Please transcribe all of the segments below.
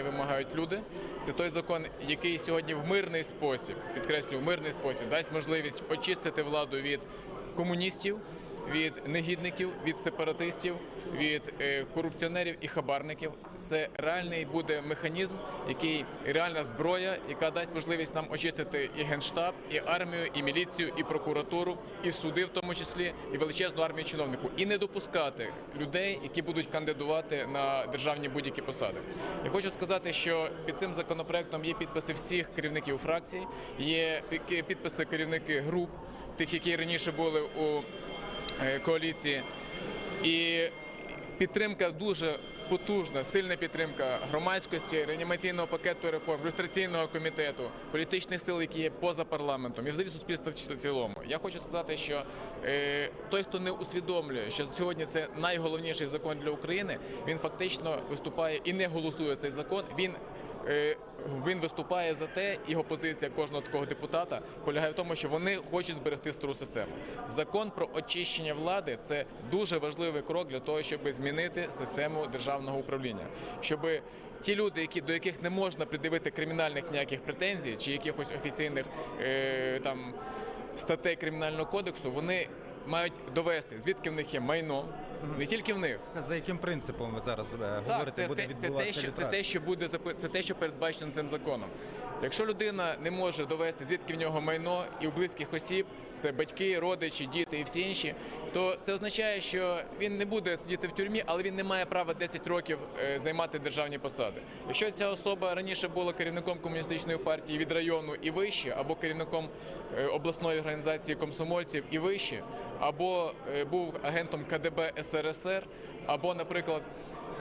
сьогодні вимагають люди. Це той закон, який сьогодні в мирний спосіб, підкреслюю, в мирний спосіб дасть можливість очистити владу від комуністів. Від негідників, від сепаратистів, від е, корупціонерів і хабарників це реальний буде механізм, який реальна зброя, яка дасть можливість нам очистити і генштаб, і армію, і міліцію, і прокуратуру, і суди, в тому числі, і величезну армію чиновнику, і не допускати людей, які будуть кандидувати на державні будь-які посади. Я хочу сказати, що під цим законопроектом є підписи всіх керівників фракцій, є підписи керівники груп, тих, які раніше були у коаліції. І підтримка дуже потужна, сильна підтримка громадськості, реанімаційного пакету реформ, люстраційного комітету, політичних сил, які є поза парламентом, і взагалі суспільства в цілому. Я хочу сказати, що е, той, хто не усвідомлює, що сьогодні це найголовніший закон для України, він фактично виступає і не голосує цей закон. Він Е, Він виступає за те, його позиція кожного такого депутата полягає в тому, що вони хочуть зберегти стару систему. Закон про очищення влади це дуже важливий крок для того, щоб змінити систему державного управління, щоб ті люди, які до яких не можна придивити кримінальних ніяких претензій чи якихось офіційних е, там статей кримінального кодексу, вони мають довести, звідки в них є майно, не тільки в них. Це за яким принципом ви зараз е, Так, говорите, це, буде те, це, те, що, це те, що буде це те, що передбачено цим законом. Якщо людина не може довести, звідки в нього майно і у близьких осіб, це батьки, родичі, діти і всі інші, то це означає, що він не буде сидіти в тюрмі, але він не має права 10 років е, займати державні посади. Якщо ця особа раніше була керівником комуністичної партії від району і вище, або керівником е, обласної організації комсомольців і вище, або був агентом КДБ СРСР, або, наприклад,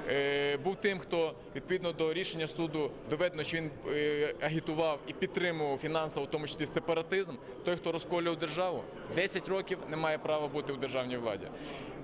е, був тим, хто відповідно до рішення суду доведено, що він е, агітував і підтримував фінансово, в тому числі сепаратизм, той, хто розколював державу, 10 років не має права бути у державній владі.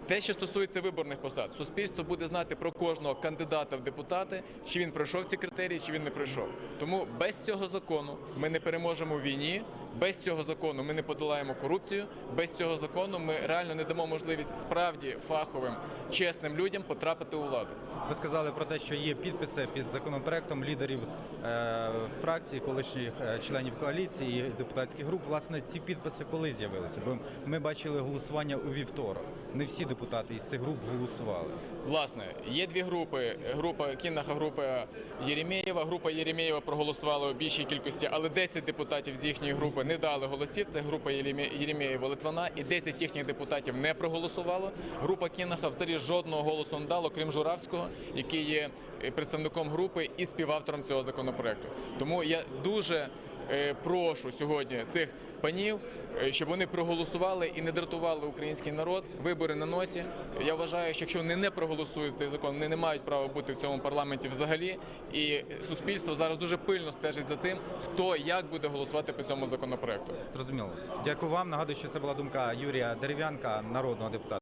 Те, що стосується виборних посад, суспільство буде знати про кожного кандидата в депутати, чи він пройшов ці критерії, чи він не пройшов. Тому без цього закону ми не переможемо в війні. Без цього закону ми не подолаємо корупцію. Без цього закону ми реально не дамо можливість справді фаховим, чесним людям потрапити у владу. Ви сказали про те, що є підписи під законопроектом лідерів е, фракцій, колишніх е, членів коаліції і депутатських груп. Власне, ці підписи коли з'явилися? Бо ми бачили голосування у вівторок. Не всі депутати із цих груп голосували. Власне, є дві групи: група Кіннаха, група Єремєєва. Група Єремєєва проголосувала у більшій кількості, але 10 депутатів з їхньої групи не дали голосів. Це група Єремє- Єремєєва Литвина, і 10 їхніх депутатів не проголосувало. Група Кінаха взагалі жодного голосу не дала, крім Журавського, який є е, представником групи і співавтором цього законопроекту. Тому я дуже е, прошу сьогодні цих панів, щоб вони проголосували і не дратували український народ. Вибори на носі. Я вважаю, що якщо вони не проголосують цей закон, вони не мають права бути в цьому парламенті взагалі. І суспільство зараз дуже пильно стежить за тим, хто як буде голосувати по цьому законопроекту. Зрозуміло. Дякую вам. Нагадую, що це була думка Юрія Дерев'янка, народного депутата.